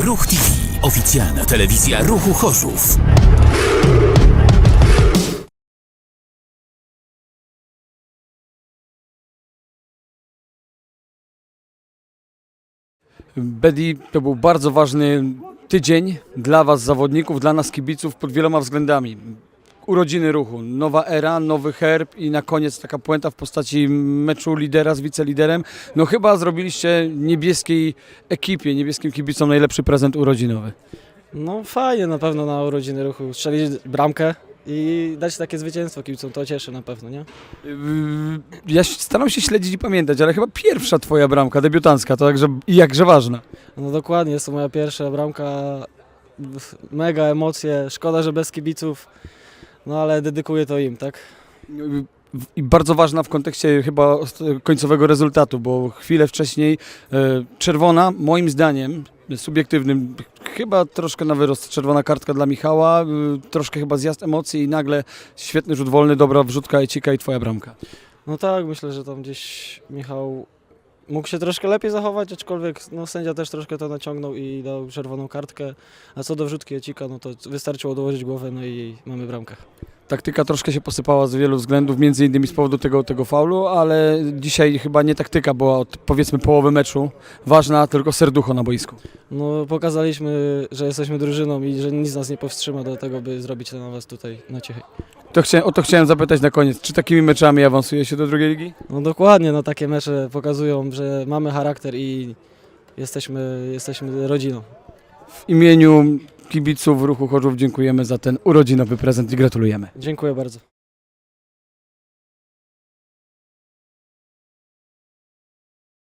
Ruch TV. Oficjalna telewizja Ruchu Chorzów. Bedi, to był bardzo ważny tydzień dla Was, zawodników, dla nas, kibiców, pod wieloma względami. Urodziny ruchu, nowa era, nowy herb i na koniec taka puenta w postaci meczu lidera z wiceliderem. No chyba zrobiliście niebieskiej ekipie, niebieskim kibicom najlepszy prezent urodzinowy. No fajnie na pewno na urodziny ruchu strzelić bramkę i dać takie zwycięstwo kibicom, to cieszy na pewno, nie? Yy, Ja staram się śledzić i pamiętać, ale chyba pierwsza Twoja bramka, debiutancka, to jakże, jakże ważna. No dokładnie, jest to moja pierwsza bramka, mega emocje, szkoda, że bez kibiców, no ale dedykuję to im, tak? I bardzo ważna w kontekście chyba końcowego rezultatu, bo chwilę wcześniej e, czerwona, moim zdaniem, subiektywnym, chyba troszkę na wyrost czerwona kartka dla Michała, e, troszkę chyba zjazd emocji i nagle świetny rzut wolny, dobra wrzutka Ecika i twoja bramka. No tak, myślę, że tam gdzieś Michał mógł się troszkę lepiej zachować, aczkolwiek no, sędzia też troszkę to naciągnął i dał czerwoną kartkę, a co do wrzutki Ecika, no to wystarczyło dołożyć głowę, no i mamy bramkę. Taktyka troszkę się posypała z wielu względów, między innymi z powodu tego, tego faulu, ale dzisiaj chyba nie taktyka była od powiedzmy połowy meczu ważna, tylko serducho na boisku. No pokazaliśmy, że jesteśmy drużyną i że nic nas nie powstrzyma do tego, by zrobić to na was tutaj na Ciechy. To chcia, o to chciałem zapytać na koniec, czy takimi meczami awansuje się do drugiej ligi? No dokładnie, no takie mecze pokazują, że mamy charakter i jesteśmy, jesteśmy rodziną. W imieniu kibiców ruchu Chorzów dziękujemy za ten urodzinowy prezent i gratulujemy. Dziękuję bardzo.